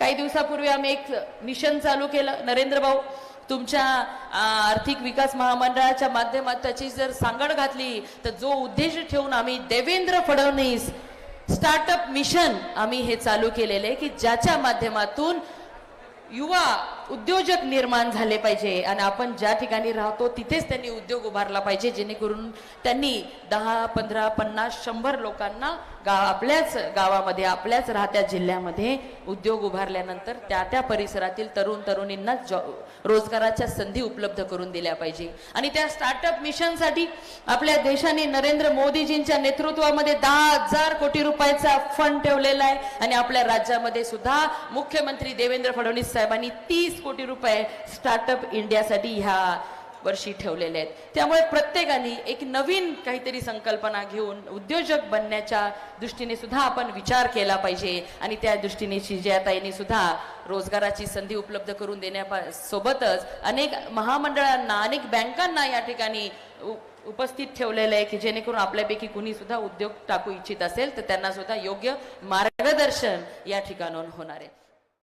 काही दिवसापूर्वी आम्ही एक मिशन चालू केलं. नरेंद्र भाऊ तुमच्या आर्थिक विकास महामंडळाच्या माध्यमात त्याची जर सांगड घातली तर जो उद्देश ठेवून आम्ही देवेंद्र फडणवीस स्टार्टअप मिशन आम्ही हे चालू केलेले की ज्याच्या माध्यमातून युवा उद्योजक निर्माण झाले पाहिजे. आणि आपण ज्या ठिकाणी राहतो तिथेच त्यांनी उद्योग उभारला पाहिजे जेणेकरून त्यांनी दहा पंधरा पन्नास शंभर लोकांना गाव आपल्याच गावामध्ये आपल्याच राहत्या जिल्ह्यामध्ये उद्योग उभारल्यानंतर त्या त्या परिसरातील तरुण तरुणींना जॉ रोजगाराच्या संधी उपलब्ध करून दिल्या पाहिजे. आणि त्या स्टार्टअप मिशनसाठी आपल्या देशाने नरेंद्र मोदीजींच्या नेतृत्वामध्ये दहा हजार कोटी रुपयाचा फंड ठेवलेला आहे. आणि आपल्या राज्यामध्ये सुद्धा मुख्यमंत्री देवेंद्र फडणवीस साहेबांनी तीस कोटी रुपये स्टार्टअप इंडियासाठी ह्या वर्षी ठेवलेले आहेत. त्यामुळे प्रत्येकाने एक नवीन काहीतरी संकल्पना घेऊन उद्योजक बनण्याच्या दृष्टीने सुद्धा आपण विचार केला पाहिजे आणि त्या दृष्टीने शिजयाताईंनी सुद्धा रोजगाराची संधी उपलब्ध करून देण्या सोबतच अनेक महामंडळांना अनेक बँकांना या ठिकाणी उपस्थित ठेवलेलं आहे की जेणेकरून आपल्यापैकी कुणी सुद्धा उद्योग टाकू इच्छित असेल तर त्यांना सुद्धा योग्य मार्गदर्शन या ठिकाणाहून होणार आहे.